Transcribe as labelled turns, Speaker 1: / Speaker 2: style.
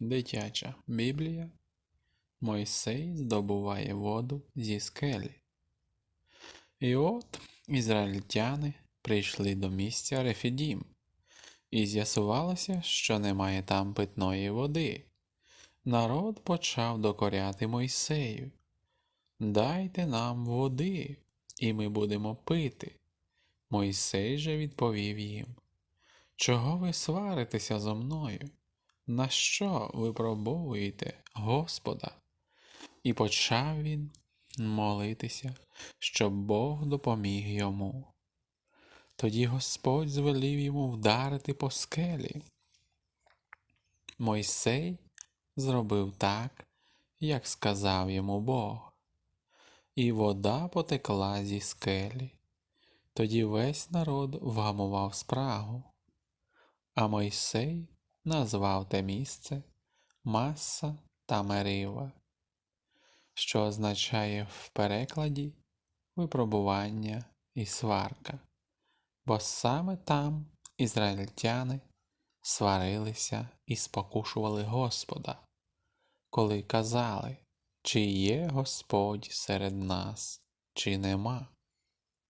Speaker 1: Дитяча Біблія Мойсей здобуває воду зі скелі. І от ізраїльтяни прийшли до місця Рефідім, і з'ясувалося, що немає там питної води. Народ почав докоряти Мойсею. Дайте нам води, і ми будемо пити. Мойсей же відповів їм. Чого ви сваритеся зо мною? На що випробовуєте Господа? І почав він молитися, щоб Бог допоміг йому. Тоді Господь звелів йому вдарити по скелі. Мойсей зробив так, як сказав йому Бог, і вода потекла зі скелі. Тоді весь народ вгамував спрагу, а Мойсей назвав те місце? Маса та Мерива, що означає в перекладі випробування і сварка, бо саме там ізраїльтяни сварилися і спокушували Господа, коли казали, чи є Господь серед нас, чи нема.